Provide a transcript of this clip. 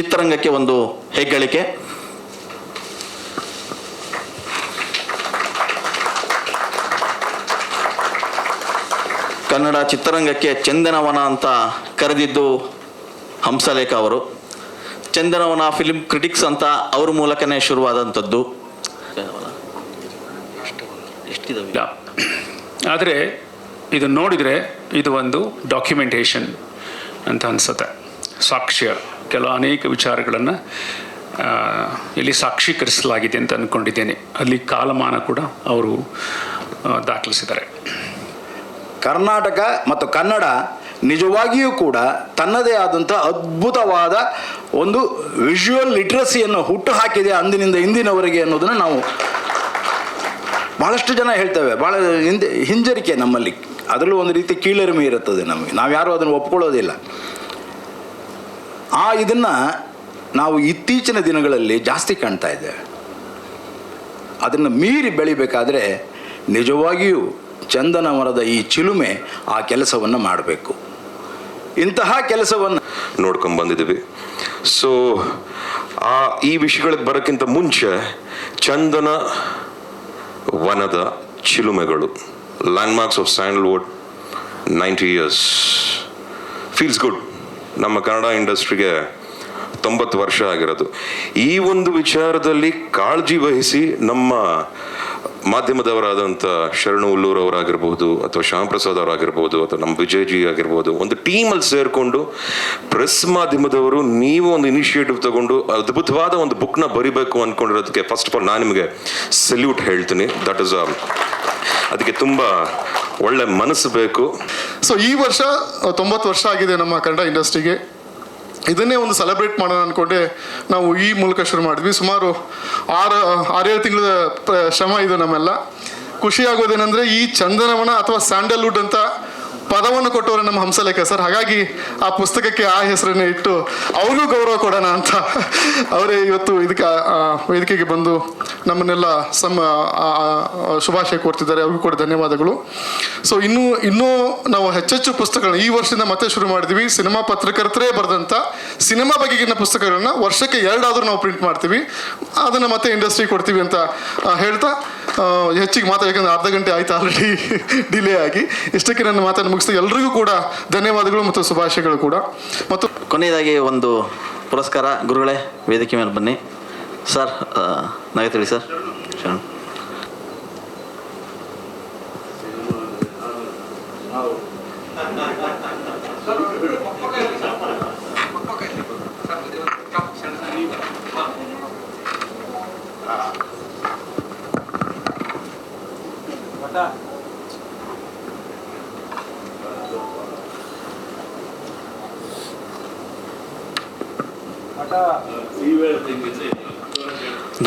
ಚಿತ್ರರಂಗಕ್ಕೆ ಒಂದು ಹೆಗ್ಗಳಿಕೆ. ಕನ್ನಡ ಚಿತ್ರರಂಗಕ್ಕೆ ಚಂದನವನ ಅಂತ ಕರೆದಿದ್ದು ಹಂಸಲೇಖ ಅವರು. ಚಂದನವನ ಫಿಲ್ಮ್ ಕ್ರಿಟಿಕ್ಸ್ ಅಂತ ಅವ್ರ ಮೂಲಕನೇ ಶುರುವಾದಂಥದ್ದು. ಆದರೆ ಇದು ನೋಡಿದರೆ ಇದು ಒಂದು ಡಾಕ್ಯುಮೆಂಟೇಷನ್ ಅಂತ ಅನಿಸುತ್ತೆ. ಸಾಕ್ಷ್ಯ. ಕೆಲವು ಅನೇಕ ವಿಚಾರಗಳನ್ನು ಇಲ್ಲಿ ಸಾಕ್ಷೀಕರಿಸಲಾಗಿದೆ ಅಂತ ಅಂದ್ಕೊಂಡಿದ್ದೇನೆ ಅಲ್ಲಿ ಕಾಲಮಾನ ಕೂಡ ಅವರು ದಾಖಲಿಸಿದ್ದಾರೆ. ಕರ್ನಾಟಕ ಮತ್ತು ಕನ್ನಡ ನಿಜವಾಗಿಯೂ ಕೂಡ ತನ್ನದೇ ಆದಂಥ ಅದ್ಭುತವಾದ ಒಂದು ವಿಜುವಲ್ ಲಿಟ್ರಸಿಯನ್ನು ಹುಟ್ಟು ಹಾಕಿದೆ ಅಂದಿನಿಂದ ಇಂದಿನವರೆಗೆ ಅನ್ನೋದನ್ನು ನಾವು ಭಾಳಷ್ಟು ಜನ ಹೇಳ್ತೇವೆ. ಭಾಳ ಹಿಂದೆ, ಹಿಂಜರಿಕೆ ನಮ್ಮಲ್ಲಿ. ಅದರಲ್ಲೂ ಒಂದು ರೀತಿ ಕೀಳರಿಮೆ ಇರುತ್ತದೆ ನಮಗೆ. ನಾವು ಯಾರೂ ಅದನ್ನು ಒಪ್ಕೊಳ್ಳೋದಿಲ್ಲ. ಆ ಇದನ್ನು ನಾವು ಇತ್ತೀಚಿನ ದಿನಗಳಲ್ಲಿ ಜಾಸ್ತಿ ಕಾಣ್ತಾ ಇದ್ದೇವೆ ಅದನ್ನು ಮೀರಿ ಬೆಳಿಬೇಕಾದ್ರೆ ನಿಜವಾಗಿಯೂ ಚಂದನ ಮರದ ಈ ಚಿಲುಮೆ ಆ ಕೆಲಸವನ್ನು ಮಾಡಬೇಕು. ಇಂತಹ ಕೆಲಸವನ್ನು ನೋಡ್ಕೊಂಡು ಬಂದಿದ್ದೀವಿ. ಸೊ ಆ ಈ ವಿಷಯಗಳಿಗೆ ಬರೋಕ್ಕಿಂತ ಮುಂಚೆ ಚಂದನ ವನದ ಚಿಲುಮೆಗಳು landmarks of Sandalwood ninety years feels good ನಮ್ಮ ಕನ್ನಡ ಇಂಡಸ್ಟ್ರಿಗೆ ತೊಂಬತ್ತು ವರ್ಷ ಆಗಿರೋದು. ಈ ಒಂದು ವಿಚಾರದಲ್ಲಿ ಕಾಳಜಿ ವಹಿಸಿ ನಮ್ಮ ಮಾಧ್ಯಮದವರಾದಂಥ ಶರಣು ಉಲ್ಲೂರ್ ಅವರಾಗಿರ್ಬೋದು ಅಥವಾ ಶ್ಯಾಮ್ ಪ್ರಸಾದ್ ಅವರಾಗಿರ್ಬೋದು ಅಥವಾ ನಮ್ಮ ವಿಜಯ್ ಜಿ ಆಗಿರ್ಬೋದು ಒಂದು ಟೀಮಲ್ಲಿ ಸೇರಿಕೊಂಡು ಪ್ರೆಸ್ ಮಾಧ್ಯಮದವರು ನೀವು ಒಂದು ಇನಿಷಿಯೇಟಿವ್ ತಗೊಂಡು ಅದ್ಭುತವಾದ ಒಂದು ಬುಕ್ನ ಬರಿಬೇಕು ಅಂದ್ಕೊಂಡಿರೋದಕ್ಕೆ ಫಸ್ಟ್ ಆಫ್ ಆಲ್ ನಾನು ನಿಮಗೆ ಸೆಲ್ಯೂಟ್ ಹೇಳ್ತೀನಿ. ದಟ್ ಇಸ್ ಅದಕ್ಕೆ ತುಂಬ ಒಳ್ಳೆ ಮನಸ್ಸು ಬೇಕು. ಸೊ ಈ ವರ್ಷ ತೊಂಬತ್ತು ವರ್ಷ ಆಗಿದೆ ನಮ್ಮ ಕನ್ನಡ ಇಂಡಸ್ಟ್ರಿಗೆ. ಇದನ್ನೇ ಒಂದು ಸೆಲೆಬ್ರೇಟ್ ಮಾಡೋಣ ಅಂದ್ಕೊಂಡೆ ನಾವು ಈ ಮೂಲಕ ಶುರು ಮಾಡಿದ್ವಿ. ಸುಮಾರು ಆರು, ಆರೇಳು ತಿಂಗಳ ಶ್ರಮ ಇದು ನಮ್ಮೆಲ್ಲ. ಖುಷಿ ಆಗೋದೇನೆಂದರೆ ಈ ಚಂದನವನ ಅಥವಾ ಸ್ಯಾಂಡಲ್ವುಡ್ ಅಂತ ಪದವನ್ನು ಕೊಟ್ಟವರು ನಮ್ಮ ಹಂಸಲೇಖ ಸರ್. ಹಾಗಾಗಿ ಆ ಪುಸ್ತಕಕ್ಕೆ ಆ ಹೆಸರನ್ನೇ ಇಟ್ಟು ಅವ್ರಿಗೂ ಗೌರವ ಕೊಡೋಣ ಅಂತ. ಅವರೇ ಇವತ್ತು ಇದಕ್ಕೆ ವೇದಿಕೆಗೆ ಬಂದು ನಮ್ಮನ್ನೆಲ್ಲ ಸಮ ಶುಭಾಶಯ ಕೊಡ್ತಿದ್ದಾರೆ ಅವ್ರಿಗೂ ಕೂಡ ಧನ್ಯವಾದಗಳು. ಸೊ ಇನ್ನೂ ಇನ್ನೂ ನಾವು ಹೆಚ್ಚೆಚ್ಚು ಪುಸ್ತಕಗಳನ್ನ ಈ ವರ್ಷದಿಂದ ಮತ್ತೆ ಶುರು ಮಾಡಿದ್ವಿ. ಸಿನಿಮಾ ಪತ್ರಕರ್ತರೇ ಬರೆದಂಥ ಸಿನಿಮಾ ಬಗೆಗಿನ ಪುಸ್ತಕಗಳನ್ನ ವರ್ಷಕ್ಕೆ ಎರಡಾದರೂ ನಾವು ಪ್ರಿಂಟ್ ಮಾಡ್ತೀವಿ. ಅದನ್ನು ಮತ್ತೆ ಇಂಡಸ್ಟ್ರಿ ಕೊಡ್ತೀವಿ ಅಂತ ಹೇಳ್ತಾ ಹೆಚ್ಚಿಗೆ ಮಾತಾಡಬೇಕಂದ್ರೆ ಅರ್ಧ ಗಂಟೆ ಆಯ್ತು ಆಲ್ರೆಡಿ ಡಿಲೇ ಆಗಿ. ಇಷ್ಟಕ್ಕೆ ನನ್ನ ಮಾತನ್ನು ಮುಗಿಸ್ತಾ ಎಲ್ರಿಗೂ ಕೂಡ ಧನ್ಯವಾದಗಳು ಮತ್ತು ಶುಭಾಶಯಗಳು ಕೂಡ. ಮತ್ತು ಕೊನೆಯದಾಗಿ ಒಂದು ಪುರಸ್ಕಾರ. ಗುರುಗಳೇ, ವೇದಿಕೆ ಮೇಲೆ ಬನ್ನಿ. ಸರ್ ಆ, ನಾವೇ ತಿಳಿ ಸರ್ ಶರಣ್ ನೀವ್ ಹೇಳ್ದಂಗೆ